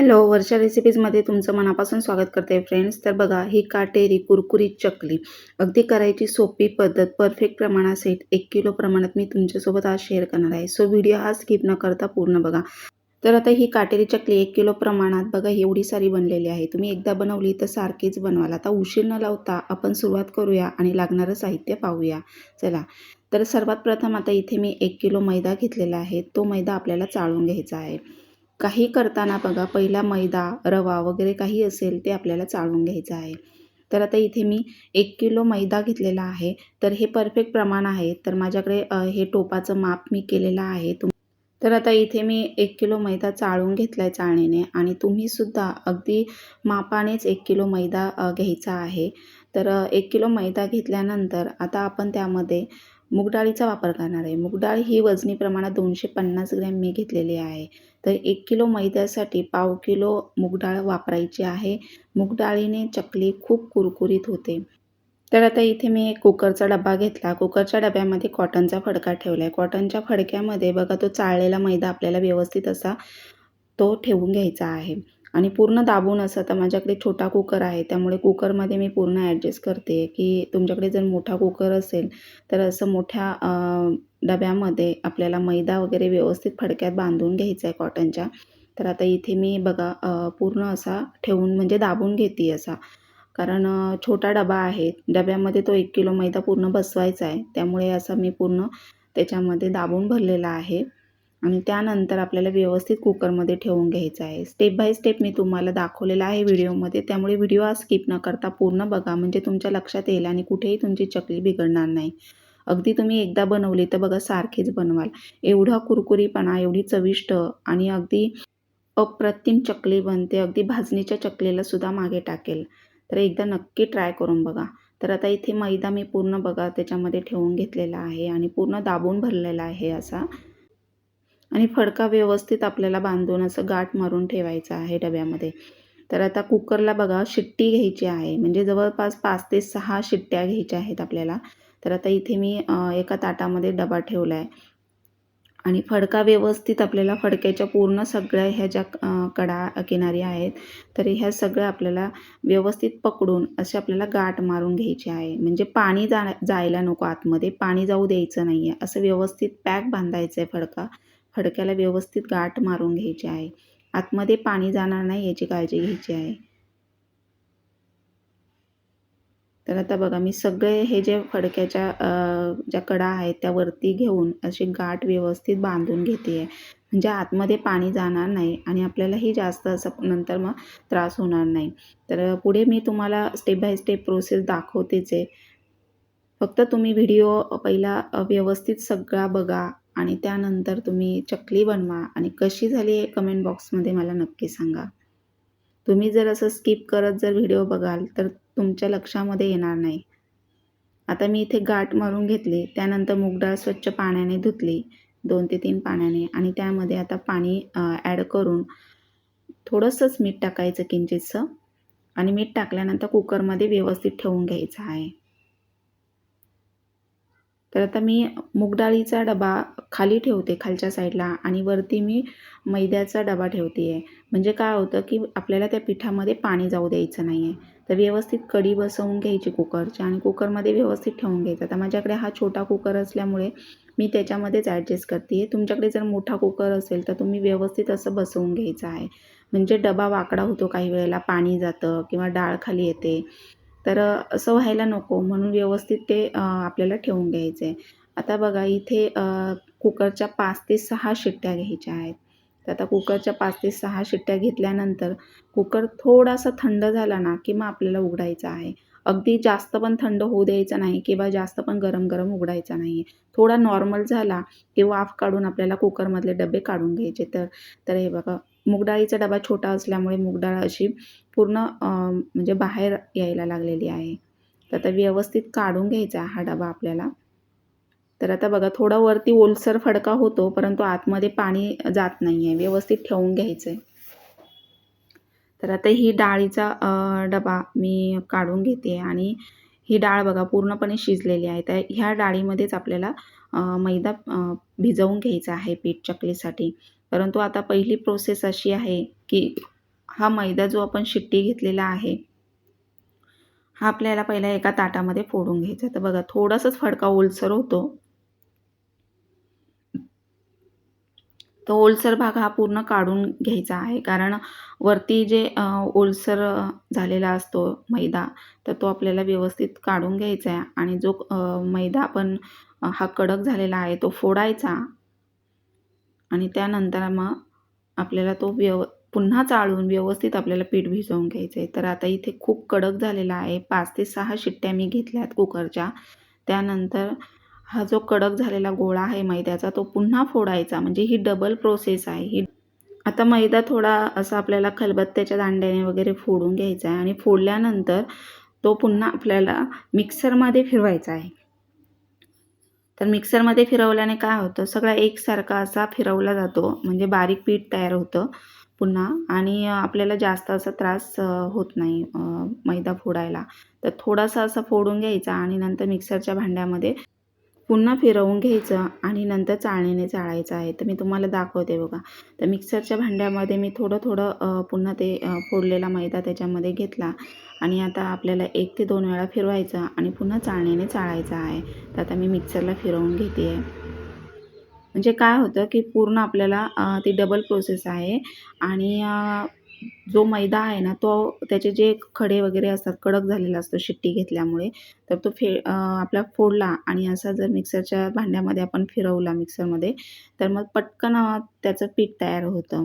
Hello वर्षा रेसिपीजमध्ये तुमचं मनापासून स्वागत करते फ्रेंड्स तर बघा ही काटेरी कुरकुरीत चकली. अगदी करायची सोपी पद्धत परफेक्ट प्रमाणात एक किलो प्रमाणात मी तुमच्यासोबत आज शेअर करणार आहे. सो व्हिडिओ हा स्किप न करता पूर्ण बघा. तर आता ही काटेरी चकली एक किलो प्रमाणात बघा एवढी सारी बनलेली आहे. तुम्ही एकदा बनवली तर सारखीच बनवाल. आता उशीर न लावता आपण सुरुवात करूया आणि लागणारं साहित्य पाहूया. चला. तर सर्वात प्रथम आता इथे मी एक किलो मैदा घेतलेला आहे. तो मैदा आपल्याला चाळून घ्यायचा आहे. काही करताना बघा पहिला मैदा रवा वगैरे काही असेल ते आपल्याला चाळून घ्यायचं आहे. तर आता इथे मी एक किलो मैदा घेतलेला आहे. तर हे परफेक्ट प्रमाण आहे. तर माझ्याकडे हे टोपाचं माप मी केलेलं आहे. तुम तर आता इथे मी एक किलो मैदा चाळून घेतला आहे चाळणीने आणि तुम्हीसुद्धा अगदी मापानेच एक किलो मैदा घ्यायचा आहे. तर एक किलो मैदा घेतल्यानंतर आता आपण त्यामध्ये मूग डाळीचा वापर करणार आहे. मूग डाळ ही वजनी प्रमाणात दोनशे पन्नास ग्रॅम मी घेतलेली आहे. तर एक किलो मैद्यासाठी पाव किलो मूग डाळ वापरायची आहे. मूग डाळीने चकली खूप कुरकुरीत होते. तर आता इथे मी एक कुकरचा डबा घेतला. कुकरच्या डब्यामध्ये कॉटनचा फडका ठेवला आहे कॉटनच्या फडक्यामध्ये बघा तो चाळलेला मैदा आपल्याला व्यवस्थित असा तो ठेवून घ्यायचा आहे. आणि पूर्ण दाबून असं आता माझ्याकडे छोटा कुकर आहे त्यामुळे कुकरमध्ये मी पूर्ण ॲडजस्ट करते की तुमच्याकडे जर मोठा कुकर असेल तर असं मोठ्या डब्यामध्ये आपल्याला मैदा वगैरे व्यवस्थित फडक्यात बांधून घ्यायचा आहे कॉटनच्या तर आता इथे मी बघा पूर्ण असा ठेवून म्हणजे दाबून घेते असा. कारण छोटा डबा आहे डब्यामध्ये तो एक किलो मैदा पूर्ण बसवायचा आहे त्यामुळे असा मी पूर्ण त्याच्यामध्ये दाबून भरलेला आहे. आणि त्यानंतर आपल्याला व्यवस्थित कुकरमध्ये ठेवून घ्यायचं आहे. स्टेप बाय स्टेप मी तुम्हाला दाखवलेला आहे व्हिडिओमध्ये. त्यामुळे व्हिडिओ हा स्किप न करता पूर्ण बघा. म्हणजे तुमच्या लक्षात येईल आणि कुठेही तुमची चकली बिघडणार नाही. अगदी तुम्ही एकदा बनवली तर बघा सारखीच बनवाल. एवढा कुरकुरीपणा एवढी चविष्ट आणि अगदी अप्रतिम चकली बनते. अगदी भाजणीच्या चकलीला सुद्धा मागे टाकेल. तर एकदा नक्की ट्राय करून बघा. तर आता इथे मैदा मी पूर्ण बघा त्याच्यामध्ये ठेवून घेतलेला आहे आणि पूर्ण दाबून भरलेला आहे असा. आणि फडका व्यवस्थित आपल्याला बांधून असं गाठ मारून ठेवायचा आहे डब्यामध्ये. तर आता कुकरला बघा शिट्टी घ्यायची आहे. म्हणजे जवळपास पाच ते सहा शिट्ट्या घ्यायच्या आहेत आपल्याला. तर आता इथे मी एका ताटामध्ये डबा ठेवला आहे आणि फडका व्यवस्थित आपल्याला फडक्याच्या पूर्ण सगळ्या ह्या ज्या कडा किनारी आहेत तर ह्या सगळ्या आपल्याला व्यवस्थित पकडून असे आपल्याला गाठ मारून घ्यायची आहे. म्हणजे पाणी जा जायला नको आतमध्ये. पाणी जाऊ द्यायचं नाही आहे असं व्यवस्थित पॅक बांधायचं आहे फडका. फडक्याला व्यवस्थित गाठ मारून घ्यायची आहे. आतमध्ये पाणी जाणार नाही याची काळजी घ्यायची आहे. तर आता बघा मी सगळे हे जे फडक्याच्या ज्या कडा आहेत त्या वरती घेऊन अशी गाठ व्यवस्थित बांधून घेते. आहे म्हणजे आतमध्ये पाणी जाणार नाही आणि आपल्यालाही जास्त असं नंतर मग त्रास होणार नाही. तर पुढे मी तुम्हाला स्टेप बाय स्टेप प्रोसेस दाखवतेच आहे. फक्त तुम्ही व्हिडिओ पहिला व्यवस्थित सगळा बघा. आणि त्यानंतर तुम्ही चकली बनवा आणि कशी झाली हे कमेंट बॉक्समध्ये मला नक्की सांगा. तुम्ही जर असं स्किप करत जर व्हिडिओ बघाल तर तुमच्या लक्षामध्ये येणार नाही. आता मी इथे गाठ मारून घेतली त्यानंतर मूगडाळ स्वच्छ पाण्याने धुतली दोन ते तीन पाण्याने आणि त्यामध्ये आता पाणी ॲड करून थोडंसंच मीठ टाकायचं किंचितसं आणि मीठ टाकल्यानंतर कुकरमध्ये व्यवस्थित ठेवून घ्यायचं आहे. तर आता मी मूगडाळीचा डबा खाली ठेवते खालच्या साईडला आणि वरती मी मैद्याचा डबा ठेवते आहे म्हणजे काय होतं की आपल्याला त्या पिठामध्ये पाणी जाऊ द्यायचं नाही आहे तर व्यवस्थित कडी बसवून घ्यायची कुकरची आणि कुकरमध्ये व्यवस्थित ठेवून घ्यायचं. आता माझ्याकडे हा छोटा कुकर असल्यामुळे मी त्याच्यामध्येच ॲडजस्ट करते आहे तुमच्याकडे जर मोठा कुकर असेल तर तुम्ही व्यवस्थित असं बसवून घ्यायचं आहे. म्हणजे डबा वाकडा होतो काही वेळेला पाणी जातं किंवा डाळ खाली येते. तर असं व्हायला नको. म्हणून व्यवस्थित ते आपल्याला ठेवून घ्यायचं. आहे आता बघा इथे कुकरच्या पाच ते सहा शिट्ट्या घ्यायच्या आहेत. तर आता कुकरच्या पाच ते सहा शिट्ट्या घेतल्यानंतर कुकर थोडासा थंड झाला ना की मग आपल्याला उघडायचा आहे. अगदी जास्त पण थंड होऊ द्यायचा नाही किंवा जास्त पण गरम गरम उघडायचा नाही. आहे थोडा नॉर्मल झाला की वाफ काढून आपल्याला कुकरमधले डबे काढून घ्यायचे. तर तर हे बघा मुगडाळीचा डबा छोटा असल्यामुळे मुगडाळ अशी पूर्ण म्हणजे बाहेर यायला लागलेली आहे. तर आता व्यवस्थित काढून घ्यायचा हा डबा आपल्याला. तर आता बघा थोडा वरती ओलसर फडका होतो परंतु आतमध्ये पाणी जात नाही आहे व्यवस्थित ठेवून घ्यायचं आहे तर आता ही डाळीचा डबा मी काढून घेते आणि ही डाळ बघा पूर्णपणे शिजलेली आहे. तर ह्या डाळीमध्येच आपल्याला मैदा भिजवून घ्यायचा आहे पीठ चकलीसाठी. परंतु आता पहिली प्रोसेस अशी आहे की हा मैदा जो आपण शिट्टी घेतलेला आहे हा आपल्याला पहिला एका ताटामध्ये फोडून घ्यायचा. तर बघा थोडासाच फडका ओलसर होतो. तो ओलसर भाग हा पूर्ण काढून घ्यायचा आहे. कारण वरती जे ओलसर झालेला असतो मैदा तर तो आपल्याला व्यवस्थित काढून घ्यायचा आहे. आणि जो मैदा आपण हा कडक झालेला आहे तो फोडायचा. आणि त्यानंतर मग आपल्याला तो व्यव पुन्हा चाळून व्यवस्थित आपल्याला पीठ भिजवून घ्यायचं आहे तर आता इथे खूप कडक झालेला आहे. पाच ते सहा शिट्ट्या मी घेतल्यात कुकरच्या. त्यानंतर हा जो कडक झालेला गोळा आहे मैद्याचा तो पुन्हा फोडायचा. म्हणजे ही डबल प्रोसेस आहे. ही आता मैदा थोडा असा आपल्याला खलबत्त्याच्या दांड्याने वगैरे फोडून घ्यायचा आहे. आणि फोडल्यानंतर तो पुन्हा आपल्याला मिक्सरमध्ये फिरवायचा आहे. तर मिक्सरमध्ये फिरवल्याने काय होतं सगळा एकसारखा असा फिरवला जातो म्हणजे बारीक पीठ तयार होतं पुन्हा आणि आपल्याला जास्त असा त्रास होत नाही मैदा फोडायला. तर थोडासा असा फोडून घ्यायचा आणि नंतर मिक्सरच्या भांड्यामध्ये पुन्हा फिरवून घ्यायचं आणि नंतर चाळणीने चाळायचं आहे. तर मी तुम्हाला दाखवते बघा. तर मिक्सरच्या भांड्यामध्ये मी थोडं थोडं पुन्हा ते फोडलेला मैदा त्याच्यामध्ये घेतला. आणि आता आपल्याला एक ते दोन वेळा फिरवायचं आणि पुन्हा चाळणीने चाळायचं आहे. तर आता मी मिक्सरला फिरवून घेते आहे म्हणजे काय होतं की पूर्ण आपल्याला ती डबल प्रोसेस आहे. आणि जो मैदा आहे ना तो त्याचे जे खडे वगैरे असतात कडक झालेला असतो शिट्टी घेतल्यामुळे तर तो फे आपला फोडला आणि असा जर मिक्सरच्या भांड्यामध्ये आपण फिरवला मिक्सरमध्ये तर मग पटकन त्याचं पीठ तयार होतं.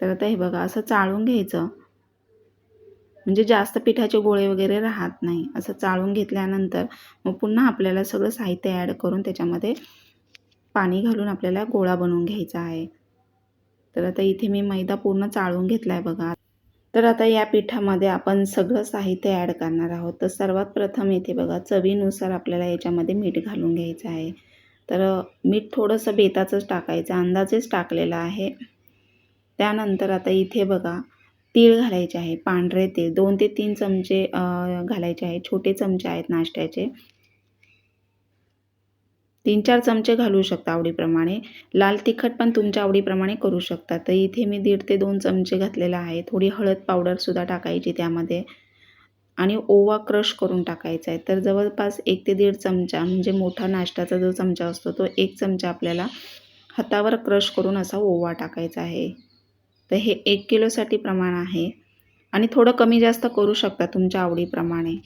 तर आता हे बघा असं चाळून घ्यायचं. म्हणजे जास्त पिठाचे गोळे वगैरे राहत नाही. असं चाळून घेतल्यानंतर मग पुन्हा आपल्याला सगळं साहित्य ॲड करून त्याच्यामध्ये पाणी घालून आपल्याला गोळा बनवून घ्यायचा आहे. तर आता इथे मी मैदा पूर्ण चाळून घेतला आहे बघा. तर आता या पिठामध्ये आपण सगळं साहित्य ॲड करणार आहोत. तर सर्वात प्रथम इथे बघा चवीनुसार आपल्याला याच्यामध्ये मीठ घालून घ्यायचं आहे. तर मीठ थोडंसं बेताचंच टाकायचं अंदाजेच टाकलेलं आहे. त्यानंतर आता इथे बघा तीळ घालायचे आहे पांढरे तीळ. दोन ते तीन चमचे घालायचे आहे छोटे चमचे आहेत नाश्त्याचे. तीन चार चमचे घालू शकता आवडीप्रमाणे. लाल तिखट पण तुमच्या आवडीप्रमाणे करू शकता. तर इथे मी दीड ते दोन चमचे घातलेला आहे थोडी हळद पावडरसुद्धा टाकायची त्यामध्ये. आणि ओवा क्रश करून टाकायचा आहे. तर जवळपास एक ते दीड चमचा म्हणजे मोठा नाश्त्याचा जो चमचा असतो तो एक चमचा आपल्याला हातावर क्रश करून असा ओवा टाकायचा आहे. तर हे एक किलोसाठी प्रमाण आहे. आणि थोडं कमी जास्त करू शकता तुमच्या आवडीप्रमाणे.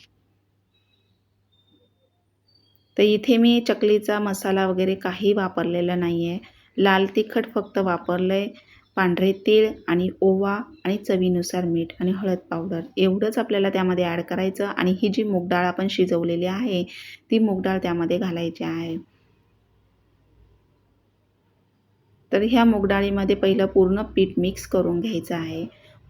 तर इथे मी चकलीचा मसाला वगैरे काही वापरलेला नाही आहे लाल तिखट फक्त वापरलं आहे पांढरे तीळ आणि ओवा आणि चवीनुसार मीठ आणि हळद पावडर. एवढंच आपल्याला त्यामध्ये ॲड करायचं आणि ही जी मूगडाळ आपण शिजवलेली आहे ती मूगडाळ त्यामध्ये घालायची आहे. तर ह्या मूगडाळीमध्ये पहिलं पूर्ण पीठ मिक्स करून घ्यायचं आहे.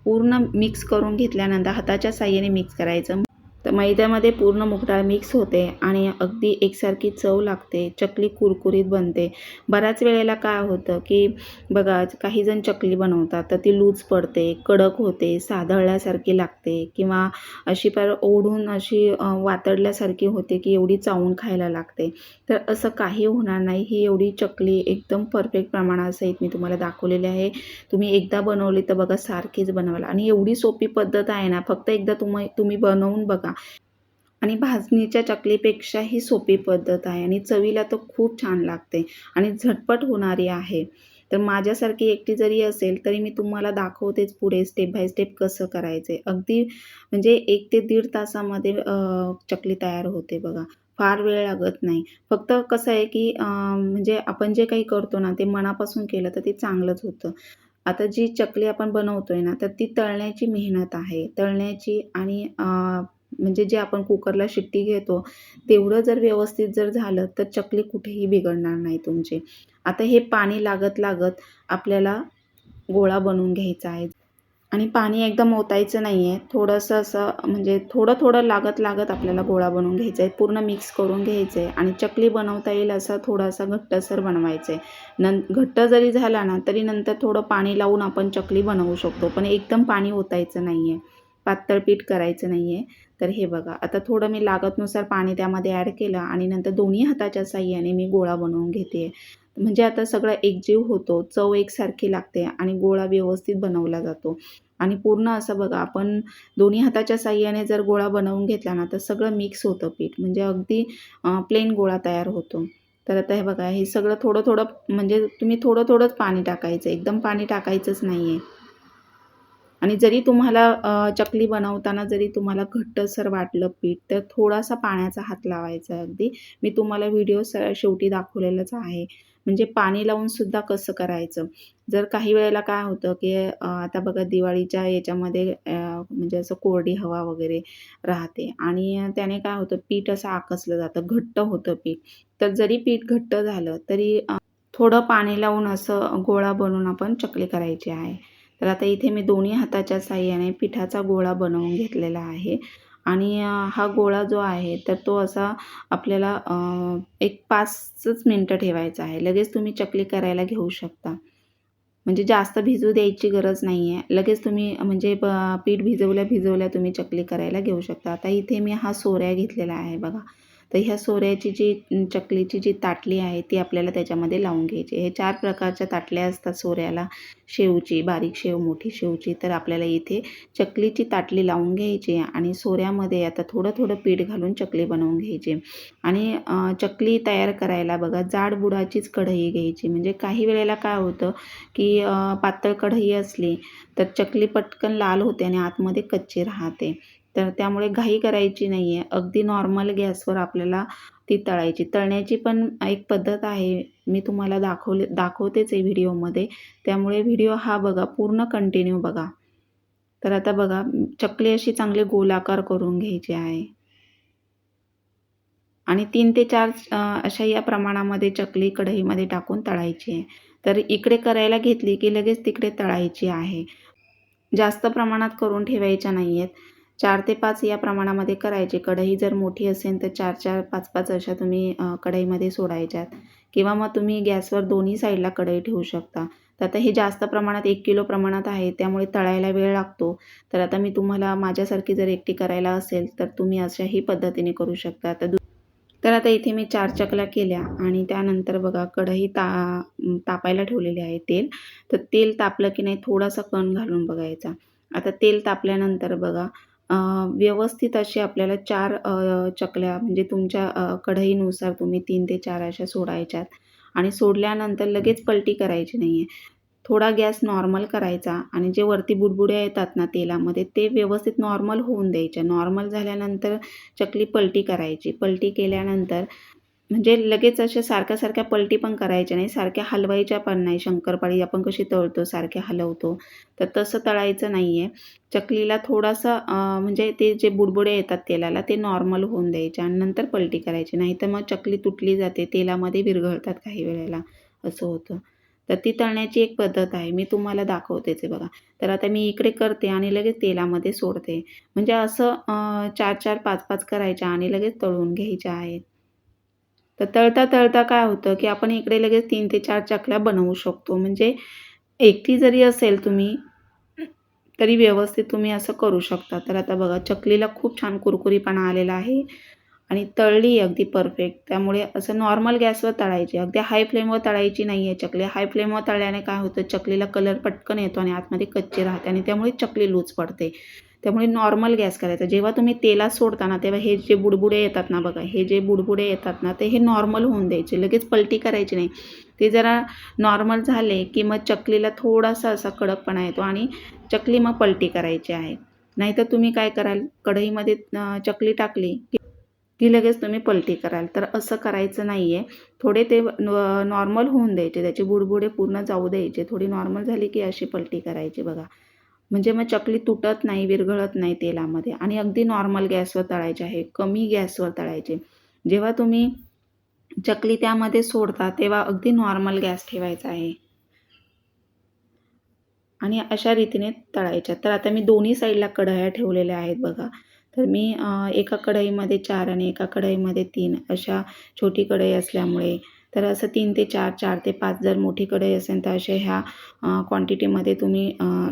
पूर्ण मिक्स करून घेतल्यानंतर हाताच्या साह्याने मिक्स करायचं. तर मैद्यामध्ये पूर्ण मुगडाळ मिक्स होते आणि अगदी एकसारखी चव लागते. चकली कुरकुरीत बनते. बऱ्याच वेळेला काय होतं की बघा काहीजण चकली बनवतात तर ती लूज पडते कडक होते साधळल्यासारखी लागते किंवा अशी पर ओढून अशी वातडल्यासारखी होते की एवढी चावून खायला लागते. तर असं काही होणार नाही. ही एवढी चकली एकदम परफेक्ट प्रमाणासहित मी तुम्हाला दाखवलेली आहे. तुम्ही एकदा बनवली तर बघा सारखीच बनवाल आणि एवढी सोपी पद्धत आहे ना फक्त एकदा तुम्ही तुम्ही बनवून बघा. आणि भाजणीच्या चकलीपेक्षा ही सोपी पद्धत आहे आणि चवीला तर खूप छान लागते आणि झटपट होणारी आहे. तर माझ्यासारखी एकटी जरी असेल तरी मी तुम्हाला दाखवतेच पुढे स्टेप बाय स्टेप कसं करायचं. अगदी म्हणजे एक ते दीड तासामध्ये चकली तयार होते बघा. फार वेळ लागत नाही. फक्त कसं आहे की म्हणजे आपण जे काही करतो ना ते मनापासून केलं तर ते चांगलंच होतं. आता जी चकली आपण बनवतोय ना तर ती तळण्याची मेहनत आहे. तळण्याची आणि म्हणजे जे आपण कुकरला शिट्टी घेतो तेवढं जर व्यवस्थित जर झालं तर चकली कुठेही बिघडणार नाही तुमची. आता हे पाणी लागत लागत आपल्याला गोळा बनवून घ्यायचा आहे. आणि पाणी एकदम ओतायचं नाही आहे थोडंसं असं म्हणजे थोडं थोडं लागत लागत आपल्याला गोळा बनवून घ्यायचा आहे. पूर्ण मिक्स करून घ्यायचं आहे. आणि चकली बनवता येईल असा थोडासा घट्टसर बनवायचं आहे. नं घट्ट जरी झाला ना तरी नंतर थोडं पाणी लावून आपण चकली बनवू शकतो. पण एकदम पाणी ओतायचं नाही आहे पातळ पीठ करायचं नाही आहे तर हे बघा आता थोडं मी लागतनुसार पाणी त्यामध्ये ॲड केलं आणि नंतर दोन्ही हाताच्या साह्याने मी गोळा बनवून घेते. म्हणजे आता सगळा एकजीव होतो चव एकसारखी लागते आणि गोळा व्यवस्थित बनवला जातो. आणि पूर्ण असं बघा आपण दोन्ही हाताच्या साह्याने जर गोळा बनवून घेतला ना तर सगळं मिक्स होतं पीठ. म्हणजे अगदी प्लेन गोळा तयार होतो. तर आता हे बघा हे सगळं थोडं थोडं म्हणजे तुम्ही थोडं थोडंच पाणी टाकायचं. एकदम पाणी टाकायचंच नाही आहे आणि जरी तुम्हाला चकली बनवताना जरी तुम्हाला घट्टसर वाटलं पीठ तर थोडासा पाण्याचा हात लावायचा अगदी. मी तुम्हाला व्हिडिओ स शेवटी दाखवलेलंच आहे. म्हणजे पाणी लावून सुद्धा कसं करायचं? जर काही वेळेला काय होतं की आता बघा दिवाळीच्या याच्यामध्ये म्हणजे असं कोरडी हवा वगैरे राहते आणि त्याने काय होतं पीठ असं आकसलं जातं घट्ट होतं पीठ. तर जरी पीठ घट्ट झालं तरी थोडं पाणी लावून असं गोळा बनवून आपण चकली करायची आहे. तर आता इथे मी दोन्ही हाताच्या साह्याने पिठाचा गोळा बनवून घेतलेला आहे. आणि हा गोळा जो आहे तर तो असा आपल्याला एक पाचच मिनटं ठेवायचा आहे. लगेच तुम्ही चकली करायला घेऊ शकता. म्हणजे जास्त भिजू द्यायची गरज नाही आहे लगेच तुम्ही म्हणजे पीठ भिजवल्या भिजवल्या तुम्ही चकली करायला घेऊ शकता. आता इथे मी हा सोऱ्या घेतलेला आहे बघा. तर ह्या सोऱ्याची जी चकलीची जी ताटली आहे ती आपल्याला त्याच्यामध्ये लावून घ्यायची. हे चार प्रकारच्या ताटल्या असतात सोऱ्याला. शेवची बारीक शेव मोठी शेवची. तर आपल्याला इथे चकलीची ताटली लावून घ्यायची आणि सोऱ्यामध्ये आता थोडं थोडं पीठ घालून चकली बनवून घ्यायची. आणि चकली तयार करायला बघा जाड बुडाचीच कढई घ्यायची. म्हणजे काही वेळेला काय होतं की पातळ कढई असली तर चकली पटकन लाल होते आणि आतमध्ये कच्ची राहते. तर त्यामुळे घाई करायची नाही आहे अगदी नॉर्मल गॅसवर आपल्याला ती तळायची. तळण्याची पण एक पद्धत आहे. मी तुम्हाला दाखवले दाखवतेच आहे व्हिडिओमध्ये. त्यामुळे व्हिडिओ हा बघा पूर्ण कंटिन्यू बघा. तर आता बघा चकली अशी चांगली गोलाकार करून घ्यायची आहे. आणि तीन ते चार अशा या प्रमाणामध्ये चकली कढईमध्ये टाकून तळायची आहे. तर इकडे करायला घेतली की लगेच तिकडे तळायची आहे. जास्त प्रमाणात करून ठेवायच्या नाही आहेत चार ते पाच या प्रमाणामध्ये करायचे. कढई जर मोठी असेल तर चार चार पाच पाच अशा तुम्ही कढईमध्ये सोडायच्यात. किंवा मग तुम्ही गॅसवर दोन्ही साईडला कढई ठेवू शकता. तर आता हे जास्त प्रमाणात एक किलो प्रमाणात आहे त्यामुळे तळायला वेळ लागतो. तर आता मी तुम्हाला माझ्यासारखी जर एकटी करायला असेल तर तुम्ही अशाही पद्धतीने करू शकता. तर दु तर आता इथे मी चार चकल्या केल्या आणि त्यानंतर बघा कढई ता तापायला ठेवलेली आहे तेल. तर तेल तापलं की नाही थोडासा कण घालून बघायचा. आता तेल तापल्यानंतर बघा व्यवस्थित असे आपल्याला चार चकल्या म्हणजे तुमच्या कढईनुसार तुम्ही तीन ते चार अशा सोडायच्यात आणि सोडल्यानंतर लगेच पलटी करायची नाही आहे थोडा गॅस नॉर्मल करायचा आणि जे वरती बुडबुड्या येतात ना तेलामध्ये ते व्यवस्थित नॉर्मल होऊन द्यायच्या नॉर्मल झाल्यानंतर चकली पलटी करायची. पलटी केल्यानंतर म्हणजे लगेच अशा सारख्या सारख्या पलटी पण करायच्या नाही. सारख्या हलवायच्या पण नाही. शंकरपाळी आपण कशी तळतो सारख्या हलवतो. तर तसं तळायचं नाही आहे चकलीला थोडासा म्हणजे ते जे बुडबुडे येतात तेलाला ते नॉर्मल होऊन द्यायचे आणि नंतर पलटी करायची. नाही तर मग चकली तुटली जाते तेलामध्ये विरघळतात काही वेळेला. असं होतं. तर ती तळण्याची एक पद्धत आहे. मी तुम्हाला दाखवतेच आहे बघा. तर आता मी इकडे करते आणि लगेच तेलामध्ये सोडते. म्हणजे असं चार चार पाच पाच करायच्या आणि लगेच तळून घ्यायच्या आहेत. तर तळता तळता काय होतं की आपण इकडे लगेच तीन ते चार चकल्या बनवू शकतो. म्हणजे एकटी जरी असेल तुम्ही तरी व्यवस्थित तुम्ही असं करू शकता. तर आता बघा चकलीला खूप छान कुरकुरीपणा आलेला आहे आणि तळली अगदी परफेक्ट. त्यामुळे असं नॉर्मल गॅसवर तळायची. अगदी हाय फ्लेमवर तळायची नाही आहे चकली. हाय फ्लेमवर तळल्याने काय होतं चकलीला कलर पटकन येतो आणि आतमध्ये कच्ची राहते आणि त्यामुळे चकली लूज पडते. त्यामुळे नॉर्मल गॅस करायचा. जेव्हा तुम्ही तेलात सोडता तेव्हा हे जे बुडबुडे येतात ना बघा हे जे बुडबुडे येतात ना ते हे नॉर्मल होऊन द्यायचे. लगेच पलटी करायची नाही. ते जरा नॉर्मल झाले की मग चकलीला थोडासा असा कडकपणा येतो आणि चकली मग पलटी करायची आहे. नाहीतर तुम्ही काय कराल? कढईमध्ये चकली टाकली की लगेच तुम्ही पलटी कराल. तर असं करायचं नाही आहे थोडे ते नॉर्मल होऊन द्यायचे. त्याचे बुडबुडे पूर्ण जाऊ द्यायचे. थोडी नॉर्मल झाली की अशी पलटी करायची बघा. म्हणजे मग चकली तुटत नाही विरघळत नाही तेलामध्ये. आणि अगदी नॉर्मल गॅसवर तळायचे आहे कमी गॅसवर तळायचे. जेव्हा तुम्ही चकली त्यामध्ये सोडता तेव्हा अगदी नॉर्मल गॅस ठेवायचा आहे. आणि अशा रीतीने तळायच्या. तर आता मी दोन्ही साईडला कढया ठेवलेल्या आहेत बघा. तर मी एका कढईमध्ये चार आणि एका कढईमध्ये तीन अशा छोटी कढई असल्यामुळे तर असं तीन ते चार चार ते पाच जर मोठी कढई असेल तर असे ह्या क्वांटिटीमध्ये तुम्ही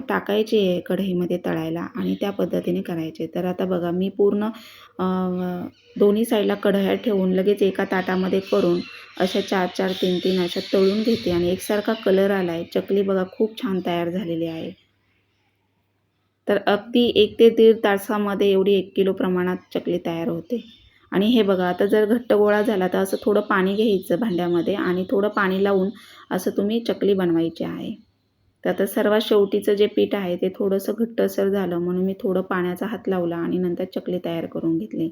टाकायचे आहे कढईमध्ये तळायला आणि त्या पद्धतीने करायचे. तर आता बघा मी पूर्ण दोन्ही साईडला कढया ठेवून लगेच एका ताटामध्ये करून अशा चार चार तीन तीन अशा तळून घेते आणि एकसारखा कलर आला आहे चकली बघा खूप छान तयार झालेली आहे. तर अगदी एक ते दीड तासामध्ये एवढी एक किलो प्रमाणात चकली तयार होते. आणि हे बघा आता जर घट्ट गोळा झाला तर असं थोडं पाणी घ्यायचं भांड्यामध्ये आणि थोडं पाणी लावून असं तुम्ही चकली बनवायची आहे. तर आता सर्वात शेवटीचं जे पीठ आहे ते थोडंसं घट्टसर झालं म्हणून मी थोडं पाण्याचा हात लावला आणि नंतर चकली तयार करून घेतली.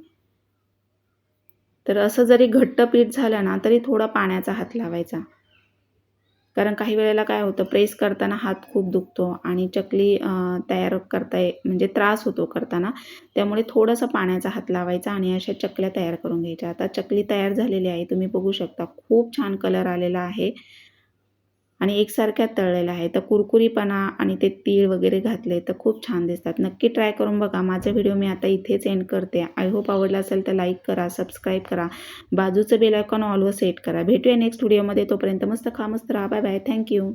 तर असं जरी घट्ट पीठ झालं ना तरी थोडा पाण्याचा हात लावायचा. कारण काही वेळेला काय होतं प्रेस करताना हात खूप दुखतो आणि चकली तयार करता ये म्हणजे त्रास होतो करताना. त्यामुळे थोडंसं पाण्याचा हात लावायचा आणि अशा चकल्या तयार करून घ्यायच्या. आता चकली तयार झालेली आहे तुम्ही बघू शकता. खूप छान कलर आलेला आहे. आणि एकसारख्या तळलेल्या आहे तर कुरकुरीपणा आणि ते तीळ वगैरे घातले तर खूप छान दिसतात. नक्की ट्राय करून बघा. माझा व्हिडिओ मी आता इथेच एंड करते. आय होप आवडला असेल तर लाईक करा सबस्क्राईब करा. बाजूचं बेल आयकॉन ऑलवर सेट करा. भेटूया नेक्स्ट व्हिडिओमध्ये तोपर्यंत मस्त खा मस्त राहा. Bye bye thank you